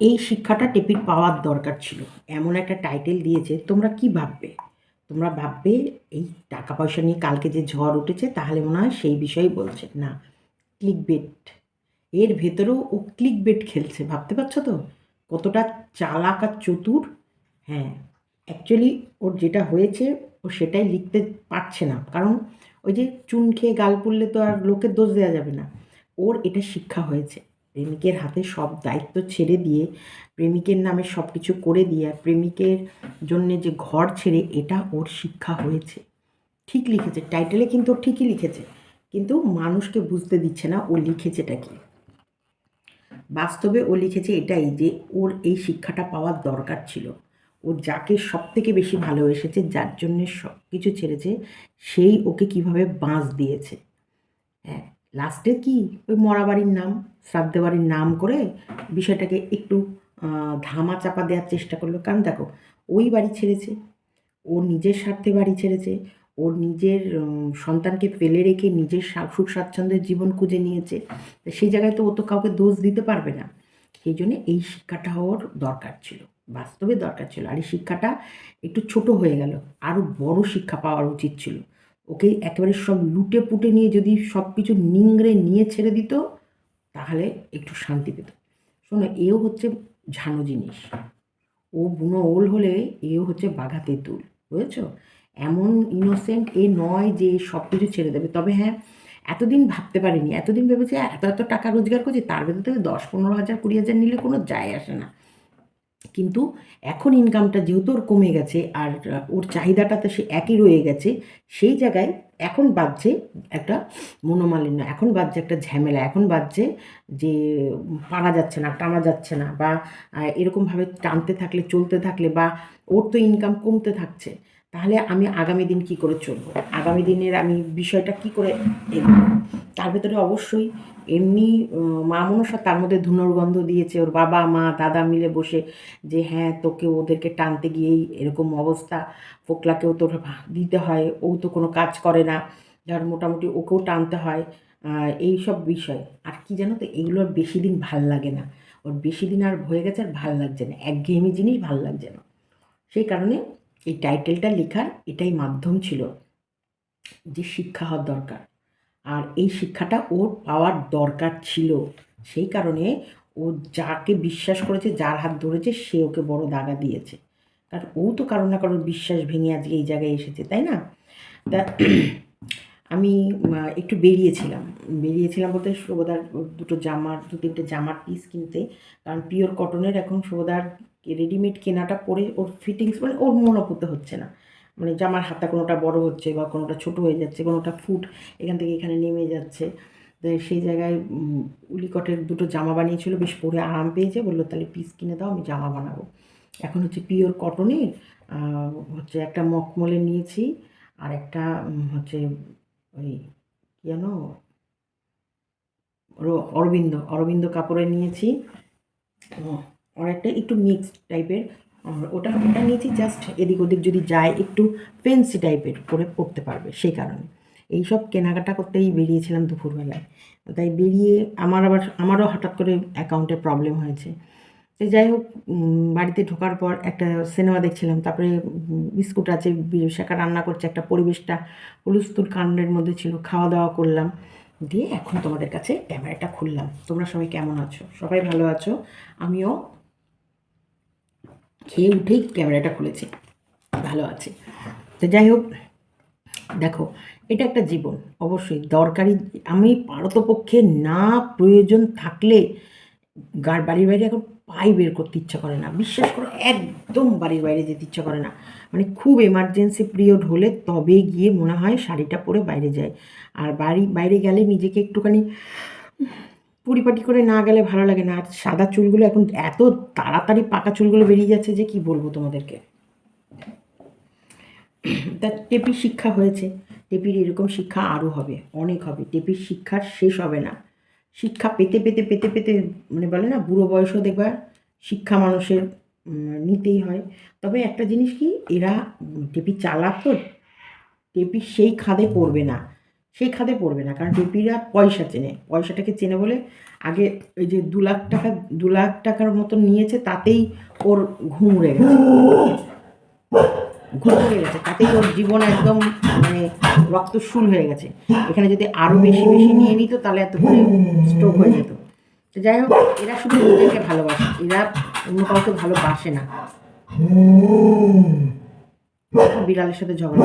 এই শিক্ষাটা টেপির পাওয়ার দরকার ছিল। এমন একটা টাইটেল দিয়েছে, তোমরা কি ভাববে? তোমরা ভাববে, এই টাকা পয়সা নিয়ে কালকে যে ঝড় উঠেছে, তাহলে মনে হয় সেই বিষয়েই বলছে। না ক্লিক বেট এর ভেতরেও ও ক্লিক বেট খেলছে, ভাবতে পারছ তো? কতটা চালাক আর চতুর। হ্যাঁ অ্যাকচুয়ালি ওর যেটা হয়েছে, ও সেটাই লিখতে পারছে না। কারণ ওই যে চুন খেয়ে গাল পুড়লে তো আর লোকের দোষ দেওয়া যাবে না। ওর এটা শিক্ষা হয়েছে। প্রেমিকের হাতে সব দায়িত্ব ছেড়ে দিয়ে, প্রেমিকের নামে সব কিছু করে দিয়ে আর প্রেমিকের জন্যে যে ঘর ছেড়ে এটা ওর শিক্ষা হয়েছে। ঠিক লিখেছে টাইটেলে কিন্তু ঠিকই লিখেছে, কিন্তু মানুষকে বুঝতে দিচ্ছে না ও লিখেছেটা কি। বাস্তবে ও লিখেছে এটাই যে ওর এই শিক্ষাটা পাওয়ার দরকার ছিল। ও যাকে সব থেকে বেশি ভালোবেসেছে, যার জন্যে সব কিছু ছেড়েছে, সেই ওকে কীভাবে বাঁশ দিয়েছে। হ্যাঁ লাস্টে কি ওই মরা বাড়ির নাম শ্রাদ্ধ বাড়ির নাম করে বিষয়টাকে একটু ধামা চাপা দেওয়ার চেষ্টা করল। কারণ দেখো, ওই বাড়ি ছেড়েছে, ও নিজের স্বার্থে বাড়ি ছেড়েছে ওর নিজের সন্তানকে ফেলে রেখে নিজের সুখ স্বাচ্ছন্দ্যের জীবন খুঁজে নিয়েছে সেই জায়গায় তো ও তো কাউকে দোষ দিতে পারবে না। সেই জন্য এই শিক্ষাটা ওর দরকার ছিল, বাস্তবে দরকার ছিল। আর এই শিক্ষাটা একটু ছোট হয়ে গেল, আরও বড় শিক্ষা পাওয়ার উচিত ছিল। ওকে একেবারে সব লুটে পুটে নিয়ে যদি সব কিছু নিংড়ে নিয়ে ছেড়ে দিত, তাহলে একটু শান্তি পেত। শোনো, এও হচ্ছে ঝানো জিনিস। ও বুনো ওল হলে এও হচ্ছে বাঘা তেঁতুল, বুঝেছ? এমন ইনোসেন্ট এ নয় যে সব কিছু ছেড়ে দেবে। তবে হ্যাঁ এতদিন ভাবতে পারিনি, এতদিন ভেবেছে এত এত টাকা রোজগার করছি, তার ভেতর থেকে দশ পনেরো হাজার কুড়ি হাজার নিলে কোনো যায় আসে না। কিন্তু এখন ইনকামটা যেহেতু ওর কমে গেছে আর ওর চাহিদাটা তো সে একই রয়ে গেছে, সেই জায়গায় এখন বাজছে একটা মনোমালিন্য, এখন বাজছে একটা ঝামেলা, এখন বাজছে যে পারা যাচ্ছে না, টানা যাচ্ছে না বা এরকমভাবে টানতে থাকলে, চলতে থাকলে বা ওর তো ইনকাম কমতে থাকছে। তাহলে আমি আগামী দিন কি করে চলবো? আগামী দিনের আমি বিষয়টা কি করে এগোবো? তার ভেতরে অবশ্যই এমনি মা মনসা তার মধ্যে ধুনোর দিয়েছে। ওর বাবা, মা, দাদা মিলে বসে যে হ্যাঁ তোকে ওদেরকে টানতে গিয়েই এরকম অবস্থা। ফোকলাকেও তোর দিতে হয়। ও তো কোনো কাজ করে না। যার মোটামুটি ওকেও টানতে হয়। এই সব বিষয়। আর কি জানো তো, এগুলো আর বেশি দিন ভালো লাগে না। ওর বেশি দিন আর হয়ে গেছে আর ভালো লাগছে না। একঘেয়েমি জিনিস ভালো লাগছে না। সেই কারণে এই টাইটেলটা লেখার এটাই মাধ্যম ছিল যে শিক্ষা হওয়ার দরকার। আর এই শিক্ষাটা ওর পাওয়ার দরকার ছিল। সেই কারণে ও যাকে বিশ্বাস করেছে, যার হাত ধরেছে, সে ওকে বড় দাগা দিয়েছে। কারণ ও তো কারও না কারোর বিশ্বাস ভেঙে আজকে এই জায়গায় এসেছে, তাই না? তা আমি একটু বেরিয়েছিলাম। বেরিয়েছিলাম বলতে শুভদার দুটো জামার, দু তিনটে জামার পিস কিনতে। কারণ পিওর কটনের এখন শুভদার রেডিমেড কেনাটা পরে ওর ফিটিংস মানে ওর মনোপুত হচ্ছে না। মানে জামার হাতা কোনোটা বড় হচ্ছে বা কোনোটা ছোট হয়ে যাচ্ছে, কোনোটা ফুট এখান থেকে এখানে নেমে যাচ্ছে। সেই জায়গায় উলিকটের দুটো জামা বানিয়েছিল, বেশ পরে আরাম পেয়েছে, বলল, তাহলে পিস কিনে দাও, আমি জামা বানাবো। এখন হচ্ছে পিওর কটনের হচ্ছে একটা মখমলের নিয়েছি, আর একটা হচ্ছে ওই কি ওর- অরবিন্দ অরবিন্দ কাপড়ে নিয়েছি। আর একটা মিক্সড টাইপের ওটা ওটা নিয়েছি জাস্ট এদিক ওদিক যদি যায় একটু ফেন্সি টাইপের করে পরতে পারবে সেই কারণে। এইসব কেনাকাটা করতেই বেরিয়েছিলাম দুপুরবেলায়। তাই বেরিয়ে আমার আবার, আমারও হঠাৎ করে অ্যাকাউন্টে প্রবলেম হয়েছে। তো যাই হোক বাড়িতে ঢোকার পর একটা সিনেমা দেখছিলাম, তারপরে বিস্কুট আছে, বিশাখা রান্না করছে, একটা পরিবেশটা হুলুস্তুল কাণ্ডের মধ্যে ছিল খাওয়া দাওয়া করলাম। দিয়ে এখন তোমাদের কাছে ক্যামেরাটা খুললাম। তোমরা সবাই কেমন আছো? সবাই ভালো আছো? আমিও খেয়ে উঠেই ক্যামেরাটা খুলেছি। ভালো আছে। তো যাই হোক, দেখো, এটা একটা জীবন। অবশ্যই দরকারি, আমি পারতপক্ষে না প্রয়োজন থাকলে গার, বাড়ির বাইরে এখন পাই বের করতে ইচ্ছা করে না। বিশ্বাস করো, একদম বাড়ির বাইরে যেতে ইচ্ছা করে না। মানে খুব এমার্জেন্সি পিরিয়ড হলে তবে গিয়ে মনে হয় শাড়িটা পরে বাইরে যায় আর বাড়ি, বাইরে গেলে নিজেকে একটুখানি পরিপাটি করে না গেলে ভালো লাগে না। আর সাদা চুলগুলো এখন এত তাড়াতাড়ি পাকা চুলগুলো বেরিয়ে যাচ্ছে যে কি বলব তোমাদেরকে? তা টেপির শিক্ষা হয়েছে। টেপির এরকম শিক্ষা আরও হবে, অনেক হবে। টেপির শিক্ষার শেষ হবে না। শিক্ষা পেতে পেতে পেতে পেতে মানে বলে না, বুড়ো বয়সও দেখবা শিক্ষা মানুষের নিতেই হয়। তবে একটা জিনিস কি, এরা টেপি চালাক তো টেপি সেই খাদে পড়বে না। সেই খাদে পড়বে না, কারণ টেপিরা পয়সা চেনে। পয়সাটাকে চেনে বলে আগে ওই যে দু লাখ টাকা, দু লাখ টাকার মতো নিয়েছে, তাতেই ওর ঘুম উড়ে গেছে। ঘুম উড়ে গেছে, তাতেই ওর জীবন একদম মানে রক্তশূল হয়ে গেছে। এখানে যদি আরও বেশি বেশি নিয়ে নিত, তাহলে এতক্ষণে স্ট্রোক হয়ে যেত। তো যাই হোক, এরা শুধু নিজেকে ভালোবাসে, এরা অন্য কাউকে ভালোবাসে না। বিড়ালের সাথে ঝগড়া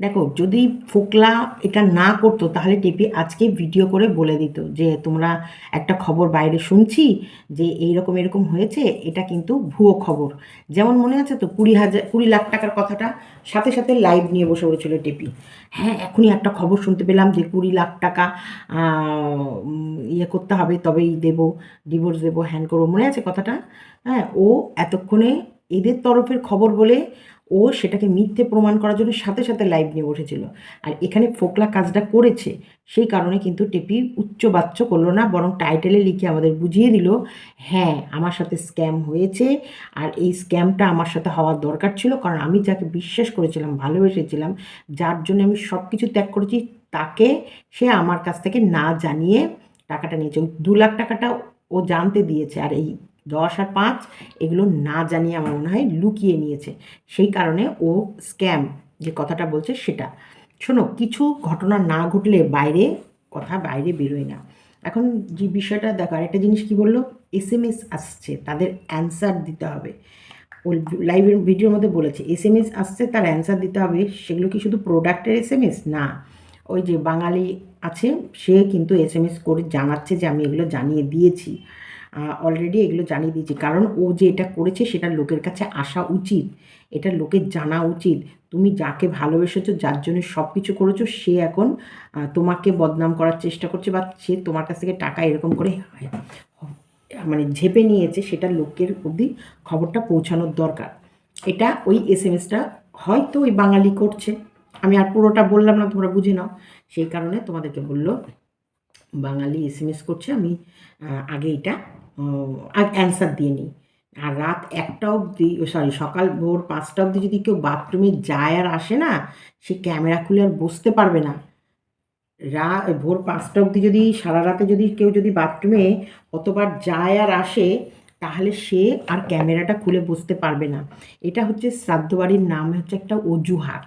দেখো, যদি ফোকলা এটা না করতো, তাহলে টেপি আজকে ভিডিও করে বলে দিত যে, তোমরা একটা খবর বাইরে শুনছি যে, এইরকম এরকম হয়েছে, এটা কিন্তু ভুয়ো খবর। যেমন মনে আছে তো, কুড়ি হাজার, কুড়ি লাখ টাকার কথাটা সাথে সাথে লাইভ নিয়ে বসে পড়েছিল টেপি। হ্যাঁ এখনই একটা খবর শুনতে পেলাম যে, কুড়ি লাখ টাকা ইয়ে করতে হবে, তবেই দেবো ডিভোর্স দেবো হ্যান করব, মনে আছে কথাটা? হ্যাঁ ও এতক্ষণে এদের তরফের খবর বলে ও সেটাকে মিথ্যে প্রমাণ করার জন্য সাথে সাথে লাইভ নিয়ে বসেছিল। আর এখানে ফোকলা কাজটা করেছে, সেই কারণে কিন্তু টেপি উচ্চ বাচ্চ করল না, বরং টাইটেলে লিখে আমাদের বুঝিয়ে দিল হ্যাঁ আমার সাথে স্ক্যাম হয়েছে, আর এই স্ক্যামটা আমার সাথে হওয়ার দরকার ছিল, কারণ আমি যাকে বিশ্বাস করেছিলাম, ভালোবেসেছিলাম, যার জন্য আমি সব কিছু ত্যাগ করেছি, তাকে সে আমার কাছ থেকে না জানিয়ে টাকাটা নিয়েছে। দু লাখ টাকাটা ও জানতে দিয়েছে, আর এই দশ আর পাঁচ, এগুলো না জানিয়ে আমার মনে হয় লুকিয়ে নিয়েছে। সেই কারণে ও স্ক্যাম, যে কথাটা বলছে সেটা। শোনো, কিছু ঘটনা না ঘটলে বাইরে, কথা বাইরে বেরোয় না। এখন যে বিষয়টা দেখো একটা জিনিস কি বলল? এস এম এস আসছে, তাদের অ্যান্সার দিতে হবে। ও লাইভের ভিডিওর মধ্যে বলেছে, এস এম এস আসছে, তার অ্যান্সার দিতে হবে। সেগুলো কি শুধু প্রোডাক্টের এস এম এস? না। ওই যে বাঙালি আছে, সে কিন্তু এস এম এস করে জানাচ্ছে যে আমি এগুলো জানিয়ে দিয়েছি। অলরেডি এগুলো জানিয়ে দিয়েছি। কারণ ও যে এটা করেছে সেটা লোকের কাছে আসা উচিত। এটা লোকের জানা উচিত। তুমি যাকে ভালোবেসেছো, যার জন্য সব কিছু করেছ, সে এখন তোমাকে বদনাম করার চেষ্টা করছে বা সে তোমার কাছ থেকে টাকা এরকম করে মানে ঝেপে নিয়েছে, সেটা লোকের অবধি খবরটা পৌঁছানোর দরকার। এটা ওই এস এম এসটা হয়তো ওই বাঙালি করছে। আমি আর পুরোটা বললাম না, তোমরা বুঝে নাও। সেই কারণে তোমাদেরকে বলল, বাঙালি এস এম এস করছে, আমি আগে এটা অ্যান্সার দিয়ে নিই। আর রাত একটা অবধি সরি সকাল ভোর পাঁচটা অবধি যদি কেউ বাথরুমে যায় আর আসে না, সে ক্যামেরা খুলে আর বসতে পারবে না। রা, ভোর পাঁচটা অবধি যদি, সারা রাতে যদি কেউ যদি বাথরুমে অতবার যায় আর আসে, তাহলে সে আর ক্যামেরাটা খুলে বসতে পারবে না। এটা হচ্ছে শ্রাদ্ধ বাড়ির নাম হচ্ছে একটা অজুহাত।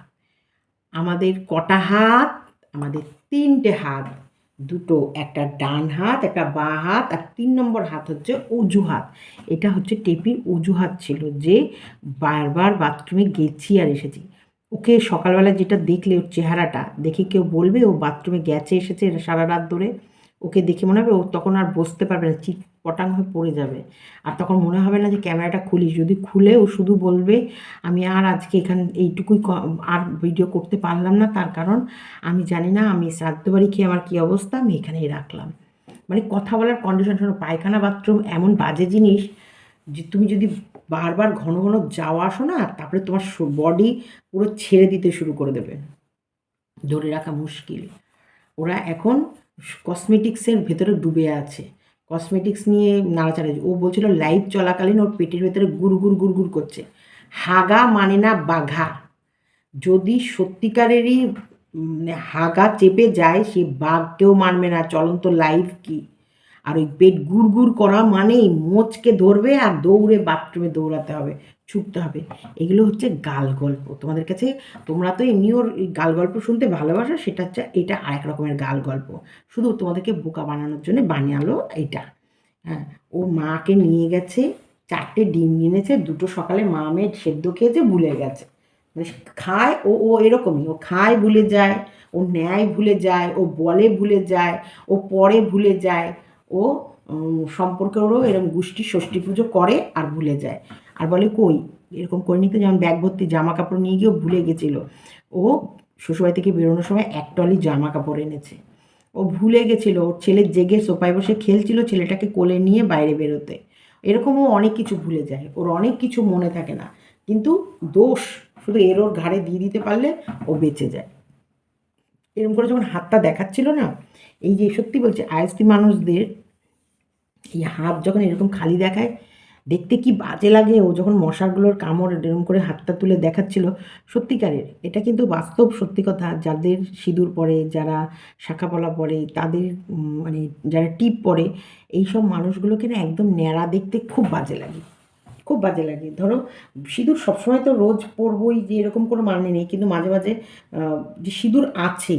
আমাদের কটা হাত? আমাদের তিনটে হাত। দুটো, একটা ডান হাত, একটা বাঁ হাত, আর তিন নম্বর হাত হচ্ছে অজুহাত। এটা হচ্ছে টেপির অজুহাত ছিল যে বারবার বাথরুমে গেছি আর এসেছি। ওকে সকালবেলা যেটা দেখলে ওর চেহারাটা, দেখে কেউ বলবে ও বাথরুমে গেছে, এসেছে সারা রাত ধরে। ওকে দেখে মনে হবে ও তখন আর বসতে পারবে না চিট পটাং হয়ে পড়ে যাবে। আর তখন মনে হবে না যে ক্যামেরাটা খুলি, যদি খুলে ও শুধু বলবে, আমি আর আজকে এখানে, এইটুকুই আর ভিডিও করতে পারলাম না, তার কারণ আমি জানি না, আমি শ্রাদ্ধ বাড়ি খেয়ে আমার কী অবস্থা, আমি এখানেই রাখলাম। মানে কথা বলার কন্ডিশন শোনো, পায়খানা বাথরুম এমন বাজে জিনিস যে তুমি যদি বারবার ঘন ঘন যাওয়া আসো না, তারপরে তোমার বডি পুরো ছেড়ে দিতে শুরু করে দেবে। ধরে রাখা মুশকিল। ওরা এখন কসমেটিক্সের ভেতরে ডুবে আছে। কসমেটিক্স নিয়ে নাড়াচাড়া ও বলছিল লাইভ চলাকালীন ওর পেটের ভেতরে গুড় গুড় গুড় গুড় করছে। হাগা মানে না বাঘা। যদি সত্যিকারেরই মানে হাগা চেপে যায়, সে বাঘকেও মানবে না। চলন্ত লাইভ কি? আর ওই পেট গুড় গুড় করা মানেই মোচকে ধরবে আর দৌড়ে বাথরুমে দৌড়াতে হবে। ছুটতে হবে। এগুলো হচ্ছে গাল গল্প। তোমাদের কাছে তোমরা তো এমনি ওর গাল গল্প শুনতে ভালোবাসো, সেটা হচ্ছে এটা আরেক রকমের গাল গল্প। শুধু তোমাদেরকে বোকা বানানোর জন্য বানিয়ালো এটা। হ্যাঁ ও মাকে নিয়ে গেছে, চারটে ডিম কিনেছে দুটো সকালে মা মেয়ে সেদ্ধ খেয়েছে, ভুলে গেছে। মানে খায়, ও ও এরকমই। ও খায়, ভুলে যায়, ও ন্যায় ভুলে যায়, ও বলে ভুলে যায়, ও পরে ভুলে যায়, ও সম্পর্কেরও এরকম গোষ্ঠী ষষ্ঠী পুজো করে আর ভুলে যায়। আর বলে, কই? এরকম করে নিতে যেমন ব্যাগ ভর্তি জামা কাপড় নিয়ে গিয়েও ভুলে গেছিল। ও শ্বশুরবাড়ি থেকে বেরোনোর সময় এক টলি জামা কাপড় এনেছে। ও ভুলে গেছিল। ওর ছেলে জেগে সোফায় বসে খেলছিল ছেলেটাকে কোলে নিয়ে বাইরে বেরোতে। এরকম ও অনেক কিছু ভুলে যায়। ওর অনেক কিছু মনে থাকে না। কিন্তু দোষ শুধু এর ওর ঘাড়ে দিয়ে দিতে পারলে ও বেঁচে যায়। এরকম করে যখন হাতটা দেখাচ্ছিল না, এই যে সত্যি বলছে আয়স্তি মানুষদের এই হাত যখন এরকম খালি দেখায় দেখতে কি বাজে লাগে? ও যখন মশাগুলোর কামড় এরকম করে হাতটা তুলে দেখাচ্ছিল, সত্যিকারের, এটা কিন্তু বাস্তব সত্যি কথা। যাদের সিঁদুর পরে, যারা শাখাপলা পরে, তাদের মানে যারা টিপ পরে, এইসব মানুষগুলোকে না একদম ন্যাড়া দেখতে খুব বাজে লাগে। খুব বাজে লাগে। ধরো, সিঁদুর সবসময় তো রোজ পরবই যে এরকম কোনো মানে নেই, কিন্তু মাঝে মাঝে যে সিঁদুর আছে,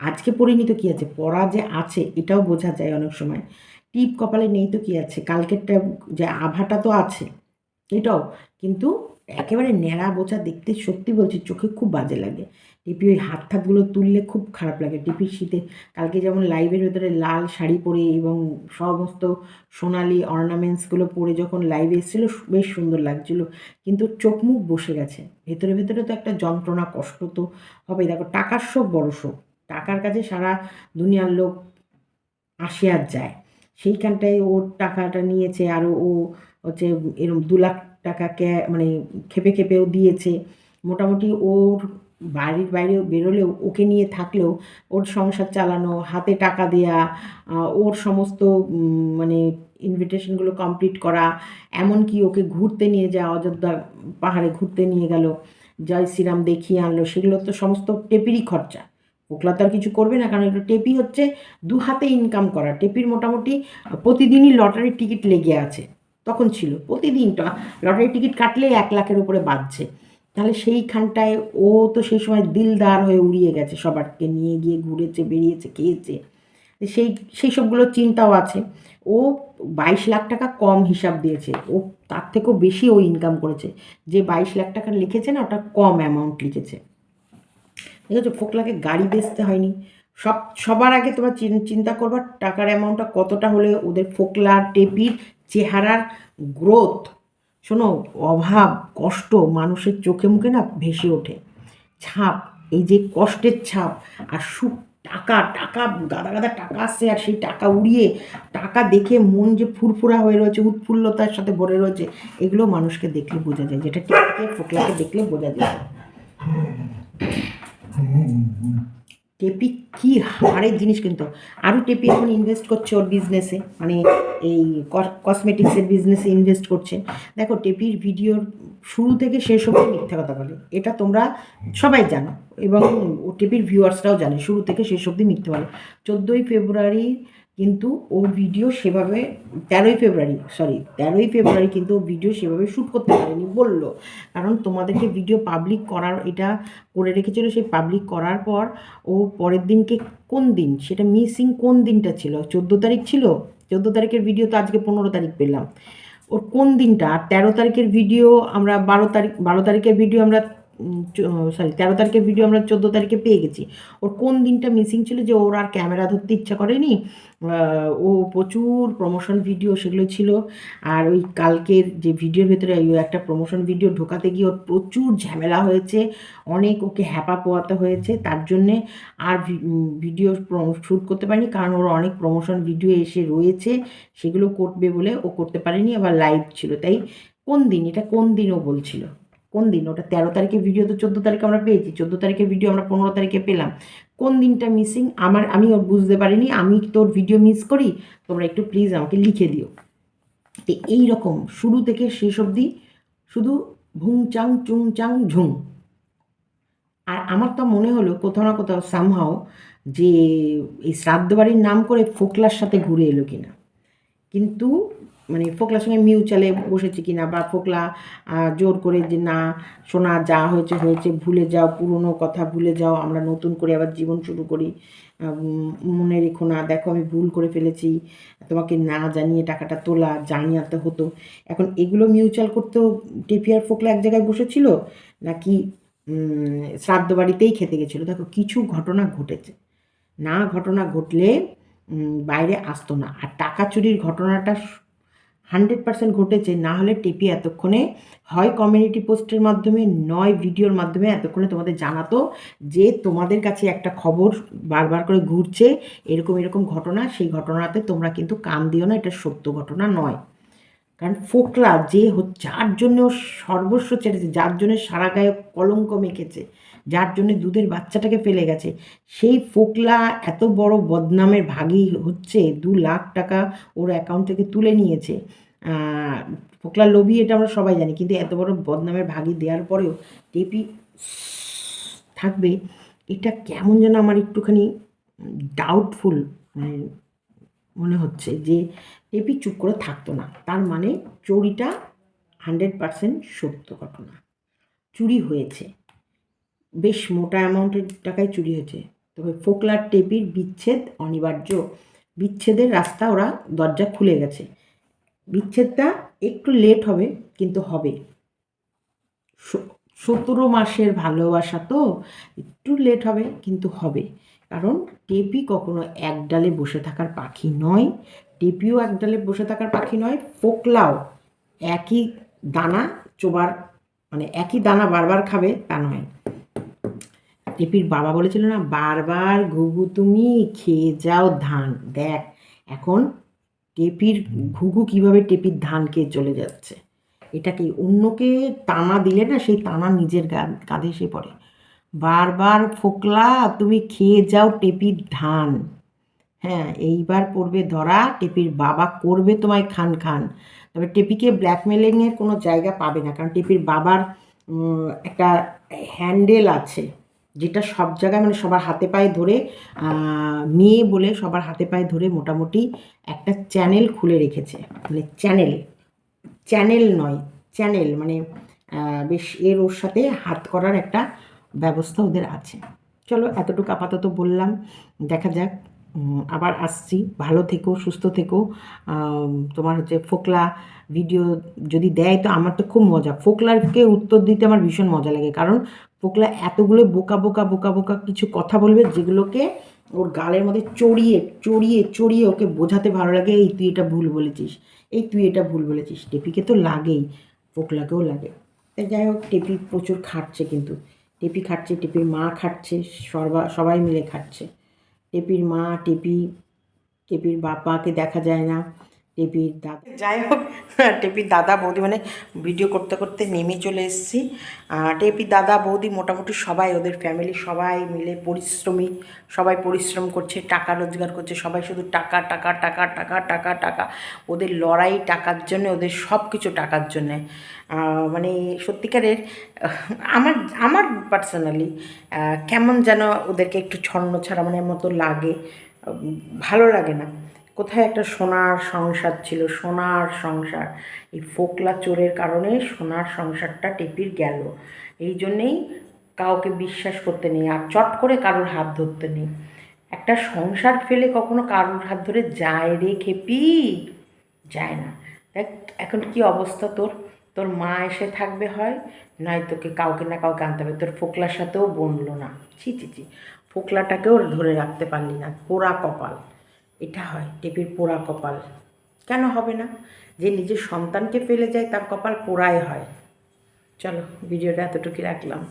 আজকে পরিণী তো কী আছে পড়া যে আছে, এটাও বোঝা যায় অনেক সময়। টিপ কপালে নেই তো কী আছে? কালকেরটা যে আভাটা তো আছে, এটাও। কিন্তু একেবারে ন্যাড়া বোচা দেখতে সত্যি বলছি, চোখে খুব বাজে লাগে। টিপি ওই হাত হাতগুলো তুললে খুব খারাপ লাগে। টিপির শীতে কালকে যেমন লাইভের ভেতরে লাল শাড়ি পরে এবং সমস্ত সোনালি অর্নামেন্টসগুলো পরে যখন লাইভে এসেছিল, বেশ সুন্দর লাগছিল। কিন্তু চোখ মুখ বসে গেছে। ভেতরে ভেতরে তো একটা যন্ত্রণা, কষ্ট তো হবে দেখো, টাকার শোক বড় শোক। টাকার কাছে সারা দুনিয়ার লোক আসে আর যায়। সেইখানটায় ওর টাকাটা নিয়েছে আরও ও হচ্ছে এরকম দু লাখ টাকা ক্যা মানে খেপে খেপেও দিয়েছে। মোটামুটি ওর বাড়ির বাইরে বেরোলেও, ওকে নিয়ে থাকলেও ওর সংসার চালানো, হাতে টাকা দেয়া ওর সমস্ত মানে ইনভিটেশনগুলো কমপ্লিট করা, এমনকি ওকে ঘুরতে নিয়ে যাওয়া, অযোধ্যা পাহাড়ে ঘুরতে নিয়ে গেল, জয় শ্রীরাম দেখিয়ে আনলো, সেগুলো তো সমস্ত টেপিরই খরচা। পোকলা তো আর কিছু করবে না, কারণ এটা টেপি হচ্ছে দু হাতে ইনকাম করা। টেপির মোটামুটি প্রতিদিনই লটারির টিকিট লেগে আছে। তখন ছিল প্রতিদিন লটারির টিকিট কাটলে এক লাখের উপরে বাজছে তাহলে সেইখানটায় ও তো সেই সময় দিলদার হয়ে উড়িয়ে গেছে, সবারকে নিয়ে গিয়ে ঘুরেছে বেরিয়েছে খেয়েছে। সেই সেই সবগুলো চিন্তাও আছে। ও বাইশ লাখ টাকা কম হিসাব দিয়েছে। ও তার থেকেও বেশি ও ইনকাম করেছে। যে বাইশ লাখ টাকা লিখেছে না, ওটা কম অ্যামাউন্ট লিখেছে। আছে ফোকলাকে গাড়ি বেচতে হয়নি। সব, সবার আগে তোমরা চিন- চিন্তা করবা টাকার অ্যামাউন্টটা কতটা হলে ওদের ফোকলার টেপির চেহারার গ্রোথ শোনো, অভাব, কষ্ট মানুষের চোখে মুখে না ভেসে ওঠে। ছাপ, এই যে কষ্টের ছাপ, আর সুখ, টাকা টাকা, গাদা গাদা টাকা আসছে, আর সেই টাকা উড়িয়ে, টাকা দেখে মন যে ফুরফুরা হয়ে রয়েছে, উৎফুল্লতার সাথে ভরে রয়েছে, এগুলো মানুষকে দেখলে বোঝা যায়, যেটা টিপিকে, ফোকলাকে দেখলে বোঝা যায়। টেপি কি হারের জিনিস কিন্তু। আরও টেপি এখন ইনভেস্ট করছে ওর বিজনেসে মানে এই কসমেটিক্সের বিজনেসে ইনভেস্ট করছে। দেখো, টেপির ভিডিওর শুরু থেকে শেষ অবধি মিথ্যা কথা বলে। এটা তোমরা সবাই জানো এবং ও টেপির ভিউয়ার্সরাও জানে, শুরু থেকে শেষ অবধি মিথ্যে বলে। চোদ্দোই ফেব্রুয়ারি কিন্তু ও ভিডিও সেভাবে তেরোই ফেব্রুয়ারি সরি তেরোই ফেব্রুয়ারি কিন্তু ও ভিডিও সেভাবে শ্যুট করতে পারেনি, বলল। কারণ তোমাদেরকে ভিডিও পাবলিক করার, এটা করে রেখেছিল সেই পাবলিক করার পর ও পরের দিনকে কোন দিন? সেটা মিসিং কোন দিনটা ছিল? চোদ্দ তারিখ ছিল? চোদ্দ তারিখের ভিডিও তো আজকে পনেরো তারিখ পেলাম। ওর কোন দিনটা? আর তেরো তারিখের ভিডিও আমরা, বারো তারিখ, বারো তারিখের ভিডিও আমরা সরি তেরো তারিখের ভিডিও আমরা চোদ্দ তারিখে পেয়ে গেছি। ওর কোন দিনটা মিসিং ছিল যে ওর আর ক্যামেরা ধরতে ইচ্ছা করেনি? ও প্রচুর প্রমোশন ভিডিও সেগুলো ছিল। আর ওই কালকের যে ভিডিওর ভেতরে একটা প্রমোশন ভিডিও ঢোকাতে গিয়ে ওর প্রচুর ঝামেলা হয়েছে। অনেক ওকে হ্যাপা পোয়াতে হয়েছে। তার জন্যে আর ভিডিও শ্যুট করতে পারিনি। কারণ ওর অনেক প্রমোশন ভিডিও এসে রয়েছে। সেগুলো করবে বলে ও করতে পারেনি। আবার লাইভ ছিল। তাই কোন দিন? এটা কোন দিন ও বলছিল? কোন দিন? ওটা তেরো তারিখের ভিডিও তো চোদ্দ তারিখে আমরা পেয়েছি। চোদ্দ তারিখের ভিডিও আমরা পনেরো তারিখে পেলাম। কোন দিনটা মিসিং আমার, আমি ওর বুঝতে পারিনি। আমি তোর ভিডিও মিস করি। তোমরা একটু প্লিজ আমাকে লিখে দিও। তো এই রকম শুরু থেকে শেষ অবধি শুধু ভুং চাং, চুং চাং, ঝুং। আর আমার তো মনে হলো কোথাও না কোথাও সামহাও যে এই শ্রাদ্ধ বাড়ির নাম করে ফোকলার সাথে ঘুরে এলো কিনা। কিন্তু মানে ফোকলার সঙ্গে মিউচালে বসেছে কিনা বা ফোকলা জোর করে যে না, শোনা যা হয়েছে হয়েছে, ভুলে যাও, পুরনো কথা ভুলে যাও, আমরা নতুন করে আবার জীবন শুরু করি। মনে রেখো না, দেখো আমি ভুল করে ফেলেছি, তোমাকে না জানিয়ে টাকাটা তোলা জানিয়াতে হতো। এখন এগুলো মিউচুয়াল করতেও টেপিয়ার ফোকলা এক জায়গায় বসেছিল? নাকি শ্রাদ্ধ বাড়িতেই খেতে গেছিল? দেখো, কিছু ঘটনা ঘটেছে। না ঘটনা ঘটলে বাইরে আসতো না। আর টাকা চুরির ঘটনাটা হান্ড্রেড পার্সেন্ট ঘটেছে, না হলে টেপি এতক্ষণে। হয় কমিউনিটি পোস্টের মাধ্যমে, নয় ভিডিওর মাধ্যমে এতক্ষণে তোমাদের জানাতো যে তোমাদের কাছে একটা খবর বারবার করে ঘুরছে, এরকম এরকম ঘটনা, সেই ঘটনাতে তোমরা কিন্তু কান দিও না, এটা সত্য ঘটনা নয়। কারণ ফোকলা যে হ- যার জন্য সর্বস্ব ছেড়েছে, যার জন্য সারা গায়ে কলঙ্ক মেখেছে যার জন্য দুধের বাচ্চাটাকে ফেলে গেছে। সেই ফোকলা এত বড় বদনামের ভাগী হচ্ছে, দু লাখ টাকা ওর অ্যাকাউন্ট থেকে তুলে নিয়েছে। ফোকলা লোভী এটা আমরা সবাই জানি, কিন্তু এত বড় বদনামের ভাগী দেওয়ার পরেও টেপি থাকবে, এটা কেমন যেন আমার একটুখানি ডাউটফুল মানে মনে হচ্ছে যে টেপি চুপ করে থাকতো না। তার মানে চুরিটা হান্ড্রেড পারসেন্ট সত্য ঘটনা। চুরি হয়েছে। বেশ মোটা অ্যামাউন্টের টাকায় চুরি হয়েছে। তবে ফোকলার টেপির বিচ্ছেদ অনিবার্য। বিচ্ছেদের রাস্তা ওরা দরজা খুলে গেছে। বিচ্ছেদটা একটু লেট হবে, কিন্তু হবে। সতেরো মাসের ভালোবাসা তো একটু লেট হবে, কিন্তু হবে। কারণ টেপি কখনো এক ডালে বসে থাকার পাখি নয়। টেপিও এক ডালে বসে থাকার পাখি নয়, ফোকলাও একই দানা চোবার মানে একই দানা বারবার খাবে তা নয়। টেপির বাবা বলেছিল না, বারবার ঘুঘু তুমি খেয়ে যাও ধান। দেখ, এখন টেপির ঘুঘু কীভাবে টেপির ধান খেয়ে চলে যাচ্ছে? এটা কি অন্যকে টানা দিলে না, সেই টানা নিজের কাঁধে এসে পড়ে। বারবার ফোকলা, তুমি খেয়ে যাও টেপির ধান। হ্যাঁ এইবার পড়বে ধরা, টেপির বাবা করবে তোমায় খান খান। তবে টেপিকে ব্ল্যাকমেলিংয়ের কোনো জায়গা পাবে না, কারণ টেপির বাবার একটা হ্যান্ডেল আছে। যেটা সব জায়গায় মানে সবার হাতে পায়ে ধরে মেয়ে বলে সবার হাতে পায়ে ধরে মোটামুটি একটা চ্যানেল খুলে রেখেছে। মানে চ্যানেল চ্যানেল নয় চ্যানেল মানে বেশ এর ওর সাথে হাত করার একটা ব্যবস্থা ওদের আছে। চলো, এতটুকু আপাতত বললাম, দেখা যাক। আবার আসছি। ভালো থেকো, সুস্থ থেকো। তোমার হচ্ছে ফোকলা ভিডিও যদি দেয় তো আমার তো খুব মজা। ফোকলারকে উত্তর দিতে আমার ভীষণ মজা লাগে। কারণ ফোকলা এতগুলো বোকা বোকা বোকা বোকা কিছু কথা বলবে যেগুলোকে ওর গালের মধ্যে চড়িয়ে চড়িয়ে চড়িয়ে ওকে বোঝাতে ভালো লাগে। এই তুই এটা ভুল বলেছিস, এই তুই এটা ভুল বলেছিস। টেপিকে তো লাগেই, ফোকলাকেও লাগে। তাই যাই হোক, টেপি প্রচুর খাটছে কিন্তু। টেপি খাটছে, টেপির মা খাটছে সবা সবাই মিলে খাটছে। টেপির মা টেপি টেপির বাবাকে দেখা যায় না। টেপির দাদা। যাই হোক টেপির দাদা বৌদি মানে ভিডিও করতে করতে নেমে চলে এসেছি। টেপির দাদা বৌদি মোটামুটি সবাই, ওদের ফ্যামিলি সবাই মিলে পরিশ্রমী, সবাই পরিশ্রম করছে, টাকা রোজগার করছে, সবাই শুধু টাকা টাকা টাকা টাকা টাকা টাকা। ওদের লড়াই টাকার জন্য, ওদের সব কিছু টাকার জন্যে। মানে সত্যিকারের আমার আমার পার্সোনালি কেমন যেন ওদেরকে একটু ছন্ন ছাড়া মানে মতো লাগে ভালো লাগে না। কোথায় একটা সোনার সংসার ছিল, সোনার সংসার। এই ফোকলা চোরের কারণে সোনার সংসারটা টেপির গেল। এই জন্যেই কাউকে বিশ্বাস করতে নেই আর চট করে কারোর হাত ধরতে নেই। একটা সংসার ফেলে কখনো কারোর হাত ধরে যায় রে খেপি? যায় না। দেখ, এখন কি অবস্থা তোর? তোর মা এসে থাকবে হয়, নয় তোকে কাউকে না কাউকে আনতে হবে। তোর ফোকলার সাথেও বনলো না। ছি ছি ছি। ফোকলাটাকেও ধরে রাখতে পারলি না। পোড়া কপাল। এটা হয় টেপির পোড়া কপাল। কেন হবে না? যে নিজের সন্তানকে ফেলে যায় তার কপাল পোড়াই হয়। চলো, ভিডিওটা এতটুকু রাখলাম।